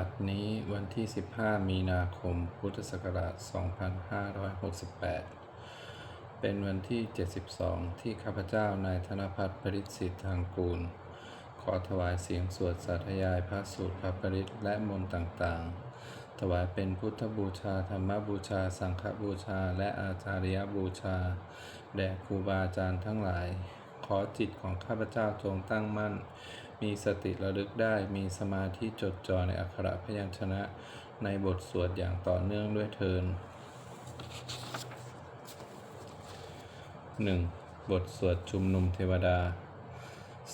บัดนี้วันที่ 15 มีนาคม พุทธศักราช 2568 เป็นวันที่ 72 ที่ข้าพเจ้านายธนพัฒน์ปริสิทธิ์ทางกูล ขอถวายเสียงสวดสาธยายพระสูตรพระปริตและมนต์ต่างๆ ถวายเป็นพุทธบูชา ธรรมบูชา สังฆบูชา และอาจาริยบูชา แด่ครูบาอาจารย์ทั้งหลาย ขอจิตของข้าพเจ้าจงตั้งมั่น มีสติระลึกได้ มีสมาธิจดจ่อในอักขระพยัญชนะในบทสวดอย่างต่อเนื่องด้วยเทิน 1. บทสวดชุมนุมเทวดา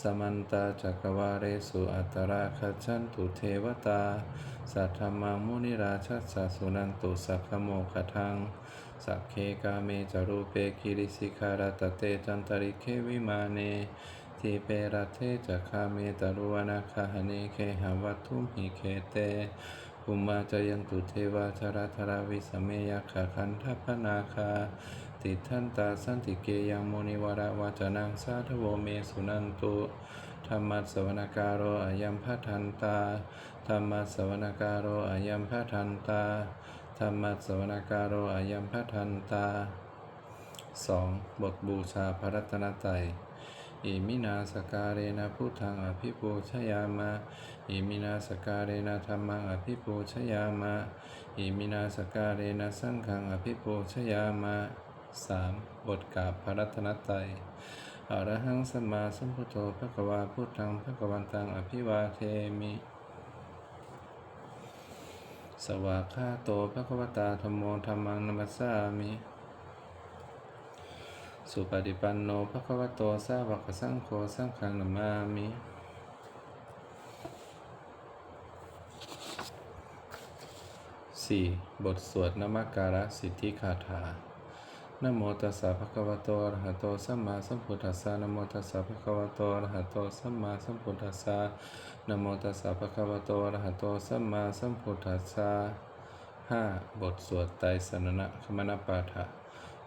สมันตาจักรวาเรสุอัตราคชันตุเทวตา สัทธรรมังมุนิราชัสสะสุนันตุสัพพโมคทัง สักเคกาเมจารุเปกิริสิคาราตเตจันตริเควิมาเน ทีเปรัเทจักขาเมตรุวนาคาหเนเคหาวัตถุมหิเคเตภูมาจะยันตุเทวาชราธราวิสเมยขาคันทัพนาคา ติทันตาสันติเกยังโมนิวราวาจนังสาธโวเมสุนันตุธรรมัสวนการโรอายัมพัทันตาธรรมัสวนการโรอายัมพัทันตาธรรมัสวนการโรอายัมพัทันตา 2. บทบูชาพระรัตนตรัย อิมินาสการเรนะพุทธังอภิปูชยามะอิมินาสการเรนะธรรมังอภิปูชยามะอิมินาสการเรนะสังฆังอภิปูชยามะ 3. บทกาบพระรัตนตรัยอรหังสมมาสัมพุทโธพระกวาพุทธังพระกวันตังอภิวาเทมิ สวากขาโตพระกวตาธรรมโมธรรมังนัมสสามิ สุปฏิปันโนภะคะวะโตสาวกสังโฆสังฆังนามามิ 4. บทสวดนมการะสิทธิคาถานโมตัสสะภะคะวะโตอะระหะโตสัมมาสัมพุทธัสสะนโมตัสสะภะคะวะโตอะระหะโตสัมมาสัมพุทธัสสะนโมตัสสะภะคะวะโตอะระหะโตสัมมาสัมพุทธัสสะ 5. บทสวดไตรสรณะคมนปาฐะ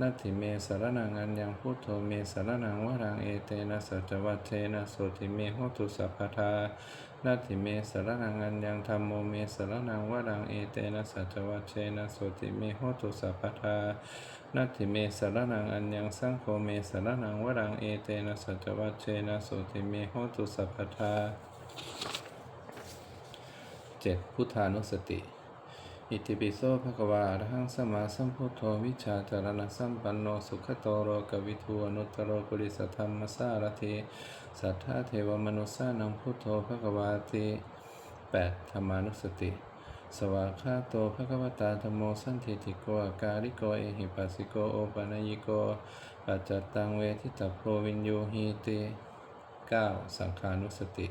นัตถิเมสารนังอัญญังพุทโธเมสารนังวรังเอเตนะสัจวัตเทนะโสติเมหตุสัพพทานัตถิเมสารนังอัญญังธรรมโมเมสารนังวรังเอเตนะสัจวัตเทนะโสติเมหตุสัพพทานัตถิเมสารนังอัญญังสังโฆเมสารนังวรังเอเตนะสัจวัตเทนะโสติเมหตุสัพพทา 7. พุทธานุสติ อิติปิโสภะคะวาระหังสมาสัมพุทโธวิชาจารณสัมปันโนสุขโตโรกวิทูอนุตโรปุริสธรรมสารถิสัทธาเทวมนุสานังพุทโธภะคะวาติ 8. ธรรมานุสติ สวากขาโตภะคะวตาธรรมโมสันทิติโกอาการิโกเอหิปัสสิโกโอปะนยิโกปัจจตังเวทิตาโพวินโยหิติ 9. สังขานุสติ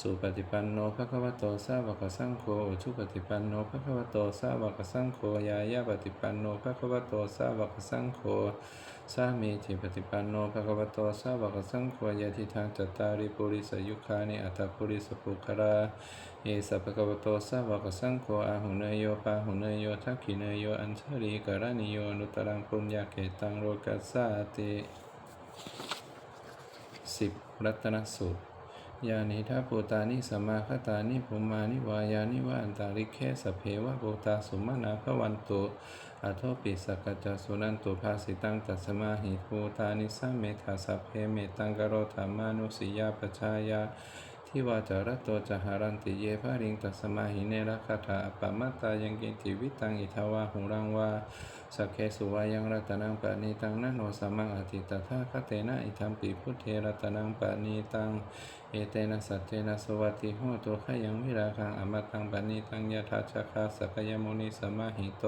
สุปฏิปันโนภะคะวะโตสาวกสังโฆอุชุปฏิปันโนภะคะวะโตสาวกสังโฆยายาปฏิปันโนภะคะวะโตสาวกสังโฆสามีจิปฏิปันโนภะคะวะโตสาวกสังโฆยะทิทางจัตตาริปุริสยุคานิอัตตปุริสปุคราเอสภะคะวะโตสาวกสังโฆอาหุเนยโยปาหุเนยโยทักขิเนยโยอัญชลีกรณิโยอนุตรังปุญญาเกตังโลกัสสาติ 10. รัตนสูตร ยานิทัพปูตานิสมมาคตานิภูมานิวายานิวาอันตาริเคสพเพวะปูตาสุมานาภวันตุอัโทปิสกจจสุนันตุภาสิตังตัสมาหิภูตานิสัมเมธาสัพเพเมตังกโรธรรมานุสิยาปชายาทิวาจารตโตจหารันติเยภาริงตัสมาหิเนรคาถาอปปมัตตายังกินติวิตังอิทาวาหุรังวาสักเคสุวายังรัตนังปะนีตังนะโนสัมมังอธิตถาคเตนะอิทัมปิพุทเทรัตนังปะนีตัง เอเตนะสัจเจนะสวัสติโหตุขยังวิราคังอมตังปณิตังยถาชคาสกยมุนีสมาหิโต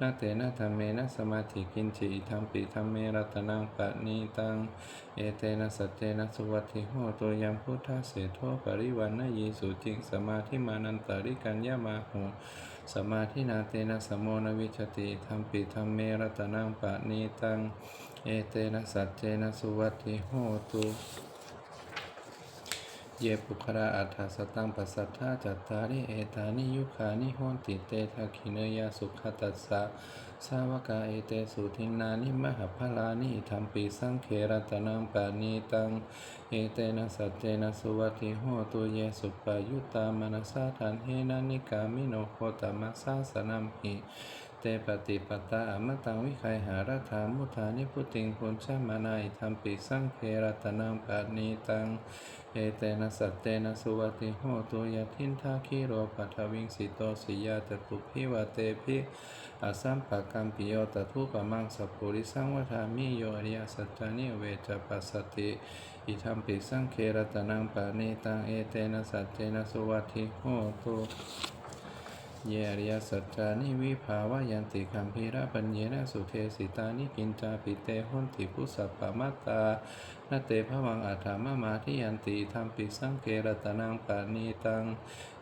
นาเตนะธรรมเมนะสมาธิกินจิอิทัมปิธรรมเมรัตนังปณิตัง เอเตนะสัจเจนะสวัสติโหตุยังพุทธเสโทปริวันนะยีสุจิงสมาธิมานันตริกัญญามาโหสมาธินาเตนะสมโมนวิชติธรรมปิธรรมเมรัตนังปะนีตัง เอเตนะสัจเจนะสวัติโหตุ เยปุคราอัฏฐสตังปัสสัทธาจัตตาริเอตานิยุคานิโหนติเตทักขิเนยสุขตัสสะสาวกาเอเตสุทินานิมหพลานิธรรมปีสังเขรตนังปานีตังเอเตนะสัจเจนะสุวัติโหตุเยสุปายุตตามนัสสาทันเฮนานิกามิโนโคตมัสสาสนัมหิ เตปฏิปตาอมตังวิคัยหารัฐามุทานิพุติงพุนชามานาอิธรรมปิสังเครัตนังปานีตัง เอเตนะสัตเตนะสุวัติโหตุยทินทาคิโรปัทวิงสิโตสิยาตตุพิวเตพิอาสัมปะกัมปิโยตทุปะมังสัพุริสังวทามิโยอริยสัจจานิเวจปัสสติอิธรรมปิสังเครัตนังปานีตังเอเตนะสัตเตนะสุวัติโหตุ เยอริยสัจจานิวิภาวายันติคัมภีระปัญเยนะสุเทสิตานิกินจาปิเตหุนติพุสัพปะมัตตานาเตภวังอัฏฐามมาทิยันติธรรมปิสังเกรตนังปานีตัง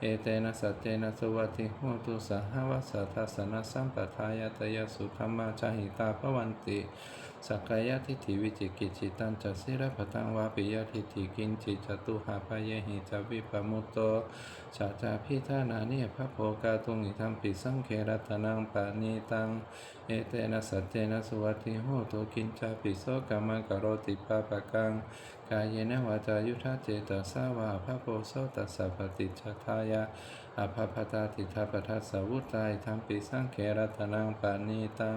เอเตนะสัจเจนะสวัติโหตุสหวัสสะทัสสนะสัมปทายตยสุธรรมาจหิตาภวันติ สักกายทิฏฐิวิจิกิจจิตันจัสสิระพตังวาปิยทิฏฐิกินจิจตุหาพายหิจาวิปมุตโตชาจาพิธานานิพระโภกาตุงิธรรมปิสังเครัตนังปานีตัง เอเตนะสัจเจนะสุวัติโหตุกินจาปิโสกรรมกโรติปาปะกังกายเนวาจายุทธเจตสาวาพระโพโสตัสสะปฏิจจทายา อภพตาติทาปทัสสะวุตายธรรมปิสังเครัตนังปานีตัง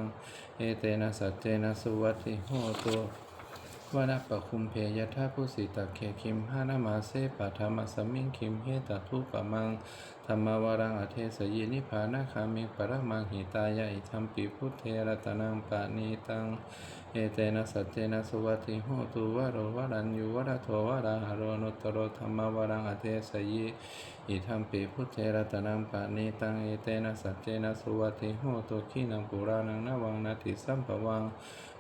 เอเตนะสัจเจนะสุวัติโหตุวนาปะคุมเพยทาผู้สิตะเคคิมหานามาเสปัทมสมิงคิมเฮตทุปะมังธรรมวรังอเทสยินิพานาคามิปรมังหิตายะอิธรรมปิพุทเทรตนังปานีตัง เอเตนะสัจเจนะสุวัติโหตุวะโรวรัญยุวะรโทวะราหโรนุตโรธรรมวรังอเทสยิอิธรรมปิพุทเทระตนังปานิตังเอเตนะสัจเจนะสุวัติโหตุขีนังปุรานังนวังนาติสัมปวัง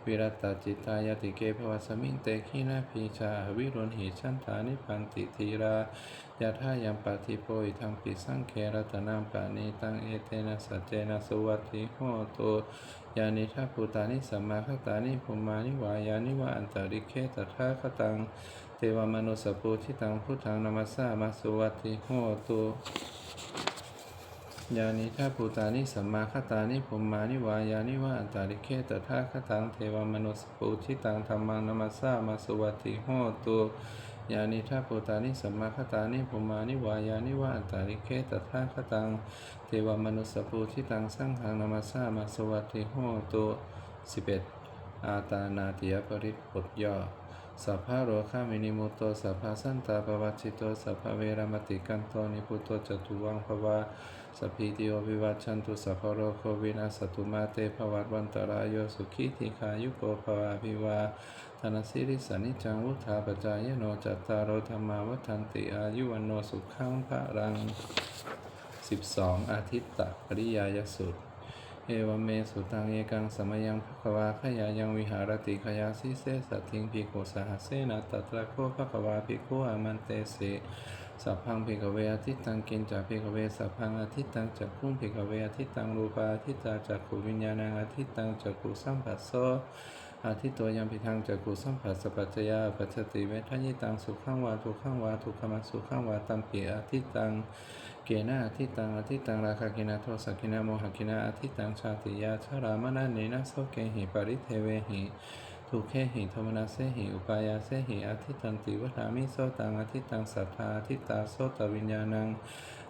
วิรัตจิตายติเกภวสมิงเตขีนาพีชาวิรุณหิชันธานิพันติทีรายาทายัมปะทิโปอิทัมปิสังเครัตนังปานิตังเอเตนะสัจเจนะสวัติโหตุยานิทัพพุตานิสัมมาคตานิภุมานิวายานิวะอันตริเคตถาคตัง เทวมนุสปุชิตังพุทธังนามัสสามาสวัติโหตุ ยานิทัพพุตานิสัมมาคตานิภุมมานิวายานิวะอันตาริเคตถาคตังเทวมนุสปุชิตังธรรมังนามัสสามาสุวัติโหตุยานิทัพพุตานิสัมมาคตานิภุมมานิวายานิวะอันตาริเคตถาคตังเทวมนุสปุชิตังสังฆังนามัสสามาสุวัติโหตุสิบเอ็ดอาตานาติยปริปบทย่อสัพพะโรคามินิมุตโตสัพพะสันตาปวัชชิโตสัพพะเวรมติกันโตนิพุตโตจตุวังภวา สัพพิติโอวิวัชชันตุสัพพโรโควินาสตุมาเตภวัตวันตรายโยสุขีติขายุโกภวาภิวาธนสิริสนิจังวุธาปจายโนจัตตารโอธรรมาวัฏันติอายุวันโนสุขังพระรัง 12 อาทิตตปริยายสุตเอวเมสุตังเอกังสมยังภควาขยายังวิหารติขยาสิเสสัตถิงภิกสหเสนาตัตระโคภควาภิโกอามันเตเส สัพพังภิกเวอทิตตังกินจาภิกเวสัพพังอาทิตตังจักขุงภิกเวอทิตตังรูปาอาทิตตาจักขุวิญญาณังอาทิตตังจักขุสัมปัสโสอาทิตโตยังพิทังจักขุสัมผัสสปัจจยาปัจจติเวทยิตังสุขังวาทุกขังวาทุกขมัสสุขังวาตัมปีอาทิตตังเกนะอธิตังอธิตังราคากินาโทสกินาโมหกินาอธิตังชาติยาชรามนาเนนะโสเกหิปริเทเวหิ ทุกเขหิโทมนาเสหิอุปายาเสหิอธิตันติวทามิโสตังอธิตังสัทธาอธิตาโสตวิญญาณัง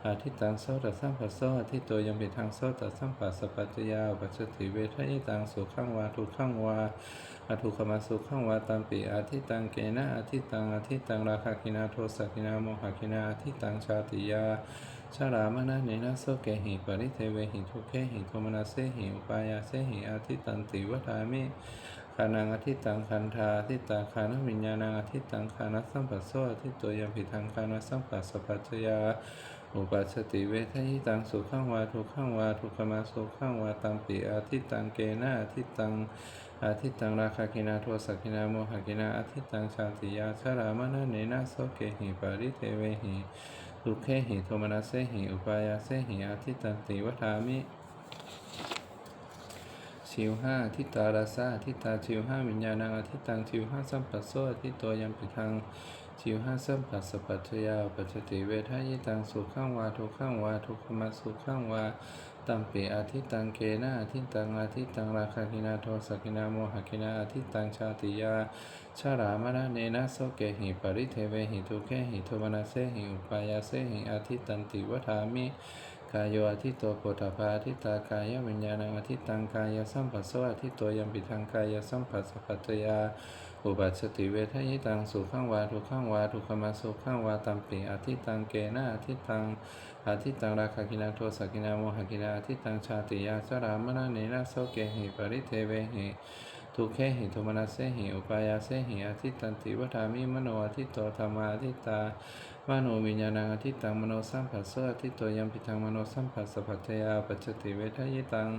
อธิตังโสตสัมปัสโสอธิโตยังเป็นทางโสตสัมปัสสปัจจยาปัจจติเวทยิตังสุขังวาทุกขังวาอาทุขมาสุขังวาตัมปิอาทิตังเกนะอาทิตังอาทิตังราคากินาโทสักินาโมหกินาอาทิตังชาติยาชารามนะเนนะโสเกหิปริเทเวหิทุเคหิโทมนาเสหิอุปายาเสหิอาทิตันติวทามิ อคานังอธิตังคันธาอธิตาคานวิญญาณังอธิตังคานัสสัมปัสโสอธิตัวยัมปิทังคานัสสัมปัสสปัจจยาอุปัชชติเวทยิตังสุขังวาทุกขังวาทุกขมาสุขังวาตัมปิอาทิตังเกนะอาทิตังอาทิตังราคากินาโทสกินาโมหกินาอาทิตังชาติยาชรามนะเนนะโสเกหิปาริเทเวหิทุเขหิโทมนัสเสหิอุปายาเสหิอาทิตันติวัฏามิ ชิวห้าทิตาราซาทิตาชิวห้าวิญญาณังอธิตังชิวห้าสัมปัสโสอธิตัวยัมปิทังชิวห้าสัมปัสสปัจจยาปัจจติเวทายิตังสุขังวาทุกขังวาทุกขมาสุขังวาตัมปิอาทิตังเกนะอาทิตังอาทิตังราคากินาโทสกินาโมหกินาอาทิตังชาติยาชารามนะเนนะโสเกหิปริเทเวหิทุเขหิโทมนาเสหิอุปายาเสหิอาทิตันติวัฏามิ กายโยอธิโตโพธาภาอธิตากายวิญญาณังอธิตังกายสัมปัสสวะอธิโตยัมปิทังกายสัมปัสสะปัจจยา อุบัชชติเวทยิตังสุขังวาทุกขังวาทุกขมาสุขังวาตัมปิอธิตังเกนะอธิตังอธิตังราคากินาโทสกินาโมหกินาอธิตังชาติยาสรามนะเนนะโสเกหิปริเทเวหิทุเคหิโทมนัสเสหิอุปายาเสหิอธิตันติวัฏามิมโนอธิโตธรรมาอธิตา มโนวิญญาณังอธิตังมโนสัมผัสสอธิตัวยัมปิทังมโนสัมผัสสะปัจจยาปัจจติเวทายตัง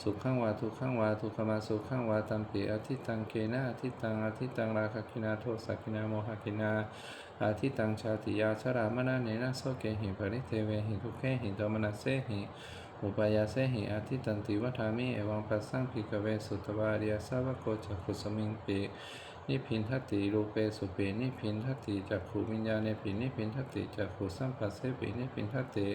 สุขังวาทุขังวาทุกขมาสุขังวาตัมปิอธิตังเกนะอธิตังอธิตังราคคินาโทสักินาโมหคินาอธิตังชาติยาชรามนะเนนะโสเกหิปริเทเวหิทุเคหิโตมนัสเสหิอุปายาเสหิอธิตันติวัฏามิเอวังปัสสังพิกเวสุตวาริยสาวโกจักขุสมิงปิ นิพินทัตติรูปเปสุเปนิพินทัตติจักขูวิญญาณปินิพินทัตติจักขูสัมปัสเสปินิพินทัตติ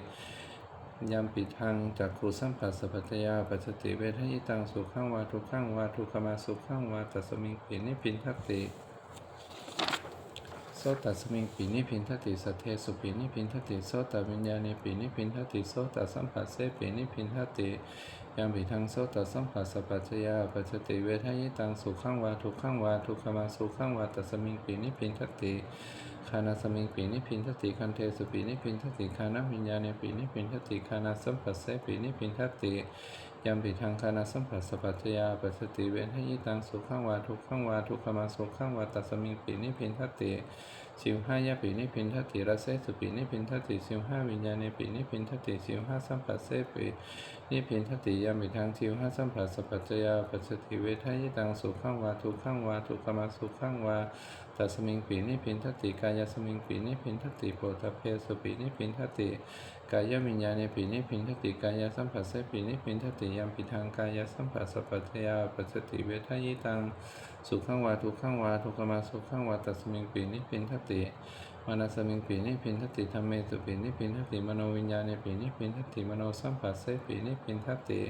ยัมปิทังจักขูสัมปัสสะปัจจยาปัจจติเวทยิตังสุขังวาทุกขังวาทุกขมาสุขังวาตัสสมิงปินิพินทัตติโสตัสมิงปินิพินทัตติสัทเทสุปินิพินทัตติโสตวิญญาณปินิพินทัตติโสตสัมปัสเสปินิพินทัตติ ยังปิทังโสตสัมผัสสะปัจจยาปัจจติเวทยิตังสุขังวาทุกขังวาทุกขมาสุขังวาตัสมิงปีนิพินทติคานาสมิงปีนิพินทติคันเทสุปีนิพินทติคานาวิญญาณปีนิพินทติคานาสัมผัสเสปีนิพินทติยังปิทังคานาสัมผัสสะปัจจยาปัจจติเวทยิตังสุขังวาทุกขังวาทุกขมาสุขังวาตัสมิงปีนิพพินทติ สิวห้ายาปีนิพินทติรัสเสสุปีนิพินทติสิวห้าวิญญาณปีนิพินทติสิวห้าสัมปัสเสปีนิพินทติยามิทางสิวห้าสัมปัสสะปัจจยาปัจจติเวทายตังสุขังวาทุขังวาทุกขมาสุขังวาตัสมิงปีนิพินทติกายสมิงปีนิพินทติโพธเพสุปีนิพินทติกายวิญญาณปีนิพินทติกายสัมปัสเสปีนิพินทติยามปิทางกายสัมปัสสะปัจจยาปัจจติเวทายตัง สุขังวาทุกขังวาทุกขมาสุขังวาตัสมิงปีนิพินทติมานาสมิงปีนิพินทติธรรมเมตุปีนิพินทติมโนวิญญาณปีนิพินทติมโนสัมปัสเสปีนิพินทติ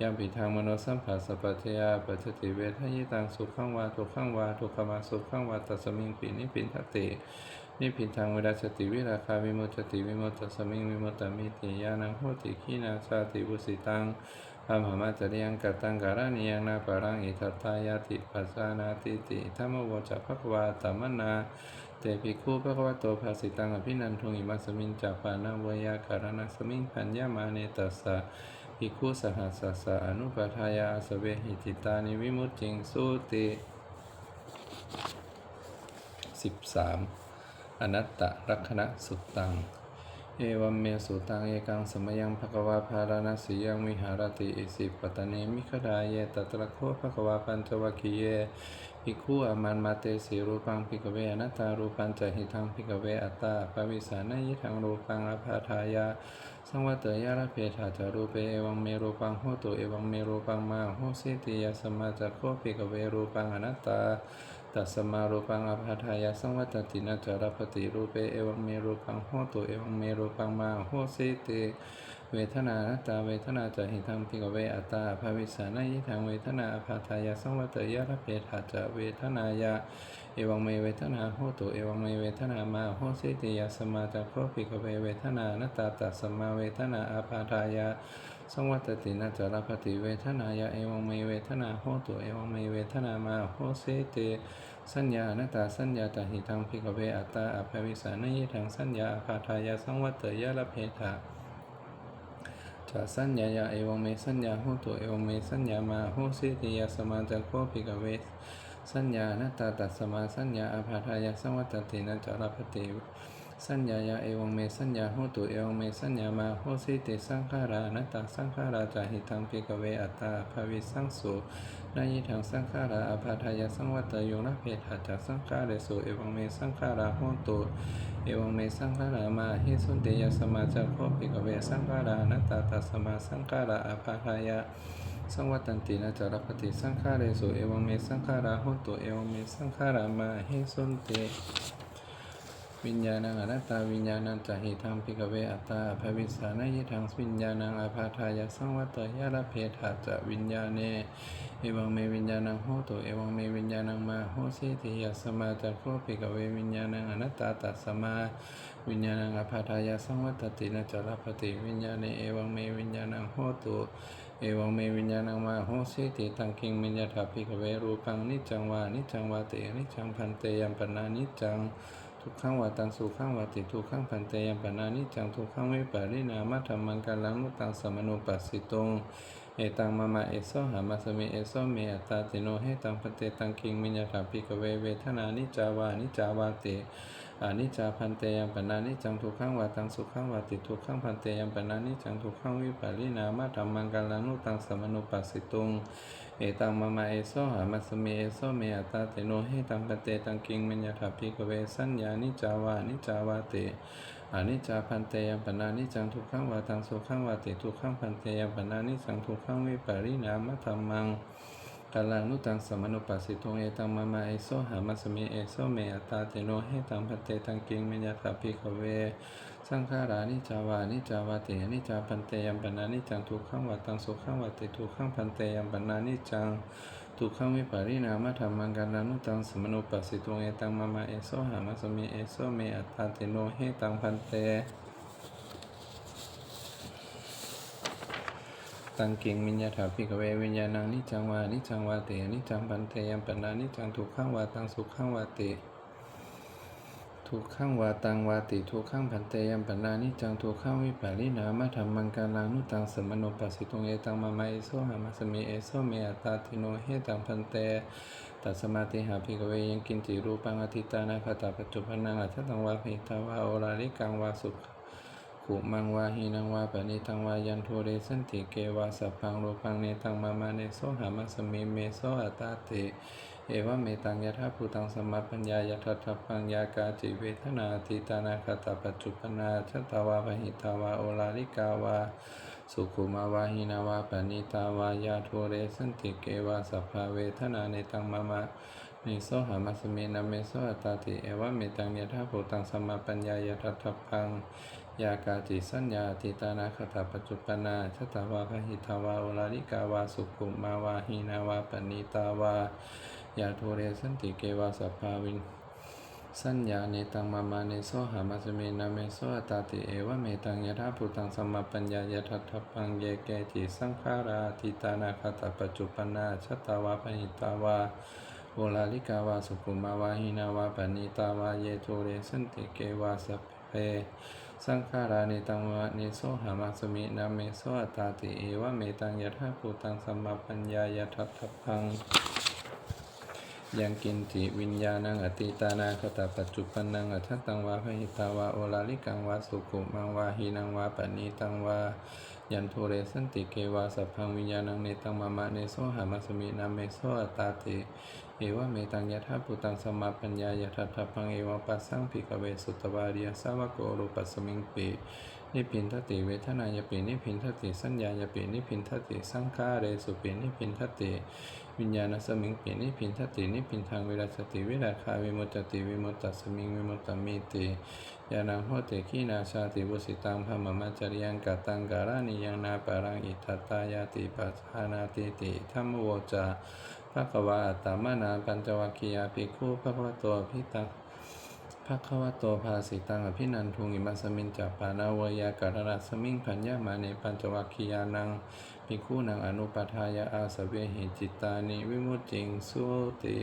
ยามปิทางมโนสัมปัสสะปัจจยาปัจจติเวทยิตังสุขังวาทุกขังวาทุกขมาสุขังวาตัสมิงปีนิพินทตินิพินทางเวราชติวิราคาวิมุตติวิมุตตสมิงวิมุตตมิติยานังโหติขีนาชาติบุสิตัง พระมหามาจริยังกัตตังการานิยังนาปารังอิทัตตายาติปัสสานาติติธรรมวจักภควาตัมมนาเตปิคูภควโตภาสิตังอภินันทุงอิมัสมินจัปปานาวยาการณสมิงพัญญามาเนตัสสะภิกขุสหัสสะสะอนุปัฏฐายาสเวหิจิตานิวิมุตติงสุติสิบสามอนัตตลักขณะสุตตัง เอวัมเมสุตังเอกังสมยังภควาภารณสียังวิหารติอิสิปตเนมิขดาเยตตระโคภควาปัญจวัคคีเยภิกขุอามันมาเตสีรูปังภิกเวอนัตตารูปัญจหิทังภิกเวอัตตาปวิสานยิทังรูปังอภาทายาสังวัตยาลเพธาจารูเปเอวังเมรูปังโหตุเอวังเมรูปังมาโหสิติยาสมาจัโคภิกเวรูปังอนัตตา ตัสสมารูปังอภาทายาสังวัตตินาจารปฏิรูปเปเอวังเมรูปังโหตุเอวังเมรูปังมาโหสิติเวทนานตาเวทนาจะหิทังพิกเวอัตตาภาวิสานายิทังเวทนาอภาทายาสังวัตยะระเพธาจะเวทนายาเอวังเมเวทนาโหตุเอวังเมเวทนามาโหสิติยาสมาจักโคภิกเวเวทนานตาตัสสมาเวทนาอภาทายา สังวัตตินาจารปฏิเวทนายาเอวังเมเวทนาโหตุเอวังเมเวทนามาโหสิติสัญญาณตาสัญญาตาหิทังพิกเวอัตตาอภวิสานิทังสัญญาอภาทายาสังวัตเตยะละเพทาจะสัญญายาเอวังเมสัญญาโหตุเอวังเมสัญญามาโหสิติยาสมาจักโคปิกเวสัญญาณตาตัสสมาสัญญาอภาทายาสังวัตตินะจารพติ สัญญายาเอวังเมสัญญาโหตุเอวังเมสัญญามาโหสิติสังขารานัตตาสังขาราจาหิตังปิกเวอัตตาภาวิสังสุนายิทังสังขาราอภาทายาสังวัตโยนะเพทาจักสังขาเรสุเอวังเมสังขาราโหตุเอวังเมสังขารามาหิสุนเตยสมาจักโคปิกเวสังขารานัตตาตัสมาสังขาราอภาทายาสังวัตันตินะจารปฏิสังขาเรสุเอวังเมสังขาราโหตุเอวังเมสังขารามาหิสุนเต วิญญาณังอนัตตาวิญญาณังจะหิทังปิกเวอัตตาภวิสานยิทังวิญญาณังอาภาทายสังวัตยาลเพทาจะวิญญาเนเอวังเมวิญญาณังโหตุเอวังเมวิญญาณังมาโหสิติยสสมาจักโคปิกเววิญญาณังอนัตตาตัสสมาวิญญาณังอภาทายสังวัตตินะจารปฏิวิญญาณเอวังเมวิญญาณังโหตุเอวังเมวิญญาณังมาโหสิติตังคิงมิญญาถาปิกเวรูปังนิจังวานิจังวาเตนิจังพันเตยัมปนานิจัง ทุกขังวาตังสุขังวาติทุกขังพันเตยัมปนานิจังทุกขังวิปาริณามัทธรรมังกัลลังนุตังสมโนปัสสิตุงเอตังมามาเอโซหามาสมิเอโซเมอัตตาติโนเฮตังปเตตังคิงมิญญาถาปิกเวเวทนานิจาวานิจาวาติอานิจาพันเตยัมปนานิจังทุกขังวาตังสุขังวาติทุกขังพันเตยัมปนานิจังทุกขังวิปาริณามาธรรมังกัลลานุตังสมโนปัสสิตุง เอตังมามาเอโซหามาสเมเอโซเมอตาเตโนเฮตังปเตตังคิงมิญญาคาปิกเวสัญญานิจาวานิจาวาเตอานิจจาพันเตยัปนานิจังทุกขังวาตังสุขังวาติทุกขังพันเตยัปนานิจังทุกขังวิปาริณามะธรรมัง กัลลังนุตังสมนุปัสสิตงเอตังมามาเอโซหามาสมิเอโซเมอัตตาติโนเฮตังปเตตังคิงมิญญาถาปิกเว สังขารานิจาวานิจาวาตินิจาพันเตยัมปนานิจังทุกขังวาตังสุขังวาติทุกขังพันเตยัมปนานิจังทุกขังวิปาริณามะธรรมังกัลลานุตังสมนุปัสสิตงเอตังมามาเอโซหามาสมิเอโซเมอัตตาติโนเฮตังพันเต ตังกิงมิญญาถาภิกเววิญญาณังนิจังวานิจังวาเตนิจังพันเตยัมปนานิจังทุกขังวาตังสุขังวาติทุกขังวาตังวาติทุกขังพันเตยัมปนานิจังทุกขังวิปาริณามะธรรมังกาลังนุตังสมโนปัสสิตุงเอตังมามาเอโซหามาสมิเอโซเมอัตตาติโนเฮตังพันเตตัสมาติหาภิกเวยังกินจิรูปังอธิตานาคตาปัจจุบันนังอัจฉตังวาภิตาวาโอราลิกังวาสุข กุมังวาหินังวาปณิตังวายันโทเรสันติเกวาสัพพังโลพังเนตังมามาเนโสหามัสมิเมโสอัตตาติเอวะเมตังยถาภูตังสมาปัญญายทัตถพังยากาจิเวทนาทิตานาคตาปัจจุปนาชตาวาปหิตาวาโอลาลิกาวาสุขุมาวาหินาวาปณิตาวายาโทเรสันติเกวาสัพพาเวทนาเนตังมามานิโสหามัสมินาเมโสอัตตาติเอวะเมตังยถาภูตังสมาปัญญายทัตถพัง ยากาจิสัญญาติตานาคตาปัจจุปนาชตาวาพหิตาวาโอลาลิกาวาสุขุมาวาหินาวาปณิตาวายาโทเรสันติเกวาสัพพาวินสัญญาเนตังมามาเนโสหามัสเมนาเมโสอตาติเอวะเมตังยถาภูตังสมมาปัญญายทัตถพังเยเกจิสังขาราติตานาคตาปัจจุปนาชตาวาพหิตาวาโอลาลิกาวาสุขุมาวาหินาวาปณิตาวาเยโทเรสันติเกวาสัพเพ สังขารานิตังวะนิโสหามาสมินาเมโสอัตาติเอวะเมตังยถาภูตังสัมมาปัญญายทัตถพังยังกินจิวิญญาณังอติตานาคตาปัจจุปนังอัจฉตังวาพหิตาวาโอลาลิกังวาสุขุมังวาหีนังวาปณิตังวายันโทเรสันติเกวาสัพพังวิญญาณังเนตังมามาเนโสหามาสมินาเมโสอัตตาติ เอวะเมตังยถาภูตังสมาปัญญายทัตถพังเอวะปัสสังภิกเวสุตตวาริยสาวกโกโลปัสมิงปินิพินทติเวทนายปินิพินทติสัญญายปินิพินทติสังขาเรสุปินิพินทติวิญญาณสมิงปินิพินทตินิพินทางเวิรัสติเวิราคาวิมุตติวิมุตตสมิงวิมุตตมิติยานังโหติขีนาชาติบุสิตังพมมัจจริยังกตังการานิยังนาปารังอิทัตตายาติปัสานาติติธรรมโวจา ภะควาอัตตมนาปัญจวัคคียาภิกขุภะควะโตพิตังภะคะวะโตภาสิตังอภินันทุงอิมัสมินจัปปานาเวยากรณสมิงพัญญามาเนปัญจวัคคียานังภิกขุนังอนุปทายาอาสเวหิจิตานิวิมุตติงสุติ